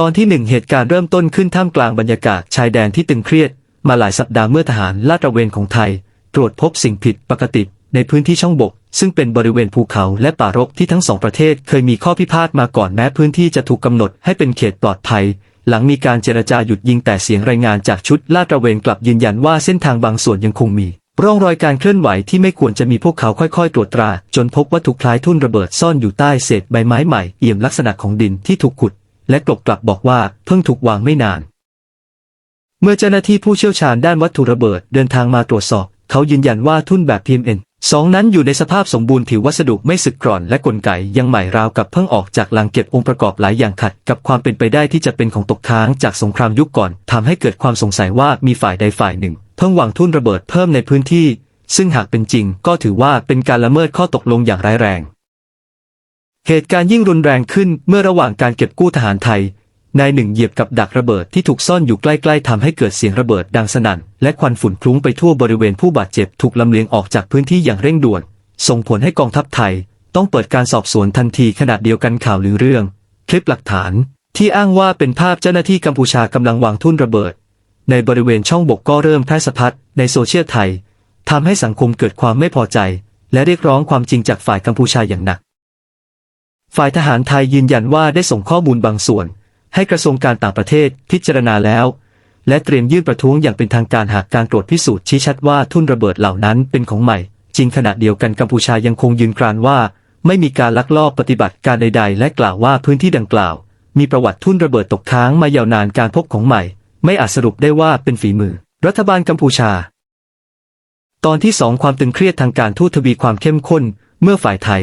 ตอนที่หนึ่งเหตุการณ์เริ่มต้นขึ้นท่ามกลางบรรยากาศชายแดนที่ตึงเครียด มาหลายสัปดาห์เมื่อทหารลาดตระเวนของไทย ตรวจพบสิ่งผิดปกติ ในพื้นที่ช่องบก ซึ่งเป็นบริเวณภูเขาและป่ารกที่ทั้งสองประเทศเคยมีข้อพิพาทมาก่อนแม้พื้นที่จะถูกกำหนดให้เป็นเขตปลอดภัย หลังมีการเจรจาหยุดยิงแต่เสียงรายงานจากชุดลาดตระเวนกลับยืนยันว่าเส้นทางบางส่วนยังคงมี ร่องรอยการเคลื่อนไหวที่ไม่ควรจะมีพวกเขาค่อยๆ ตรวจตรา จนพบวัตถุคล้ายทุ่นระเบิดซ่อนอยู่ใต้เศษใบไม้ใหม่เอี่ยมลักษณะของดินที่ถูกขุด และกลบกลับบอกว่าเพิ่งถูกวางไม่นาน เมื่อเจ้าหน้าที่ผู้เชี่ยวชาญด้านวัตถุระเบิดเดินทางมาตรวจสอบ เขายืนยันว่าทุ่นแบบ PMN สองนั้นอยู่ในสภาพสมบูรณ์ผิววัสดุไม่สึกกร่อนและกลไกยังใหม่ราวกับเพิ่งออกจากลังเก็บองค์ประกอบหลายอย่างขัด กับความเป็นไปได้ที่จะเป็นของตกค้างจากสงครามยุคก่อนทำให้เกิดความสงสัยว่ามีฝ่ายใดฝ่ายหนึ่ง เพิ่งวางทุ่นระเบิดเพิ่มในพื้นที่ ซึ่งหากเป็นจริง ก็ถือว่าเป็นการละเมิดข้อตกลงอย่างร้ายแรง เหตุการณ์ยิ่งรุนแรงขึ้นเมื่อระหว่างการเก็บกู้ทหารไทย นายหนึ่งเหยียบกับดักระเบิดที่ถูกซ่อนอยู่ใกล้ๆทำให้เกิดเสียงระเบิดดังสนั่น และควันฝุ่นคลุ้งไปทั่วบริเวณผู้บาดเจ็บถูกลำเลียงออกจากพื้นที่อย่างเร่งด่วน ส่งผลให้กองทัพไทย ต้องเปิดการสอบสวนทันทีขณะเดียวกันข่าวลือเรื่อง คลิปหลักฐาน ที่อ้างว่าเป็นภาพเจ้าหน้าที่กัมพูชากำลังวางทุ่นระเบิด ในบริเวณช่องบกก็เริ่มแพร่สะพัดในโซเชียลไทยทำให้สังคมเกิดความไม่พอใจ และเรียกร้องความจริงจากฝ่ายกัมพูชาอย่างหนัก ฝ่ายทหารไทยยืนยันว่าได้ส่งข้อมูลบางส่วน ให้กระทรวงการต่างประเทศพิจารณาแล้ว และเตรียมยื่นประท้วงอย่างเป็นทางการหากการตรวจพิสูจน์ชี้ชัดว่าทุ่นระเบิดเหล่านั้นเป็นของใหม่ จริงขณะเดียวกันกัมพูชายังคงยืนกรานว่า ไม่มีการลักลอบปฏิบัติการใด ๆ และกล่าวว่าพื้นที่ดังกล่าว มีประวัติทุ่นระเบิดตกค้างมายาวนานการพบของใหม่ ไม่อาจสรุปได้ว่าเป็นฝีมือ รัฐบาลกัมพูชา ตอนที่สองความตึงเครียดทางการทูตทวีความเข้มข้น เมื่อฝ่ายไทย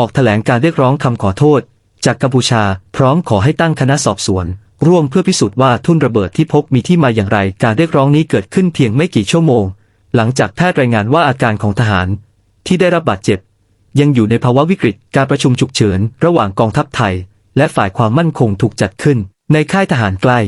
ออกแถลงการเรียกร้องคำขอโทษ จากกัมพูชา พร้อมขอให้ตั้งคณะสอบสวน ร่วมเพื่อพิสูจน์ว่าทุ่นระเบิดที่พบมีที่มาอย่างไร การเรียกร้องนี้เกิดขึ้นเพียงไม่กี่ชั่วโมง หลังจากแพทย์รายงานว่าอาการของทหาร ที่ได้รับบาดเจ็บ ยังอยู่ในภาวะวิกฤตการประชุมฉุกเฉิน ระหว่างกองทัพไทย และฝ่ายความมั่นคงถูกจัดขึ้น ในค่ายทหารใกล้